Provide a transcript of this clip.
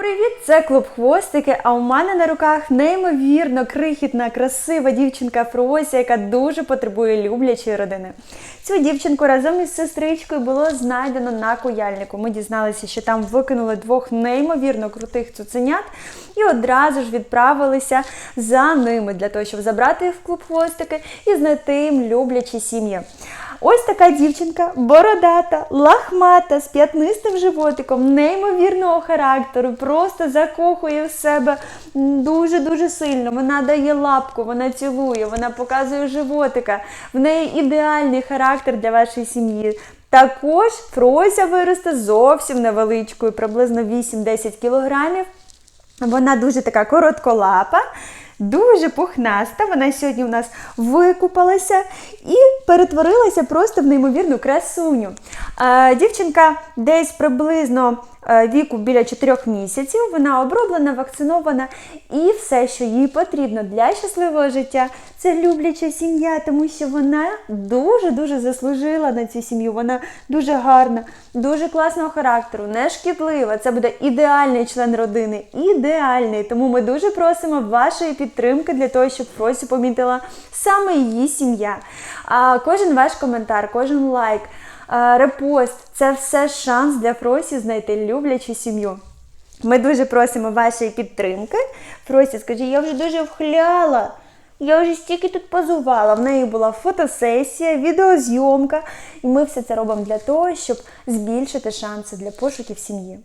Привіт, це клуб хвостики. А у мене на руках неймовірно крихітна, красива дівчинка Фрося, яка дуже потребує люблячої родини. Цю дівчинку разом із сестричкою було знайдено на куяльнику. Ми дізналися, що там викинули двох неймовірно крутих цуценят і одразу ж відправилися за ними для того, щоб забрати їх в клуб хвостики і знайти їм люблячі сім'ї. Ось така дівчинка, бородата, лахмата, з п'ятнистим животиком, неймовірного характеру, просто закохує в себе дуже-дуже сильно. Вона дає лапку, вона цілує, вона показує животика. В неї ідеальний характер для вашої сім'ї. Також Фрося виросте зовсім невеличкою, приблизно 8-10 кілограмів. Вона дуже така коротколапа, дуже пухнаста. Вона сьогодні у нас викупалася і перетворилася просто в неймовірну красуню. Е, дівчинка десь приблизно е, віку біля 4 місяців. Вона оброблена, вакцинована, і все, що їй потрібно для щасливого життя, це любляча сім'я, тому що вона дуже-дуже заслужила на цю сім'ю. Вона дуже гарна, дуже класного характеру, не шкідлива. Це буде ідеальний член родини. Ідеальний. Тому ми дуже просимо вашої підтримки для того, щоб Фросю помітила саме її сім'я. А кожен ваш коментар, кожен лайк, репост це все шанс для Фросі знайти люблячу сім'ю. Ми дуже просимо вашої підтримки. Фросі, скажи, я вже дуже вхляла. Я вже стільки тут позувала. В неї була фотосесія, відеозйомка, і ми все це робимо для того, щоб збільшити шанси для пошуків сім'ї.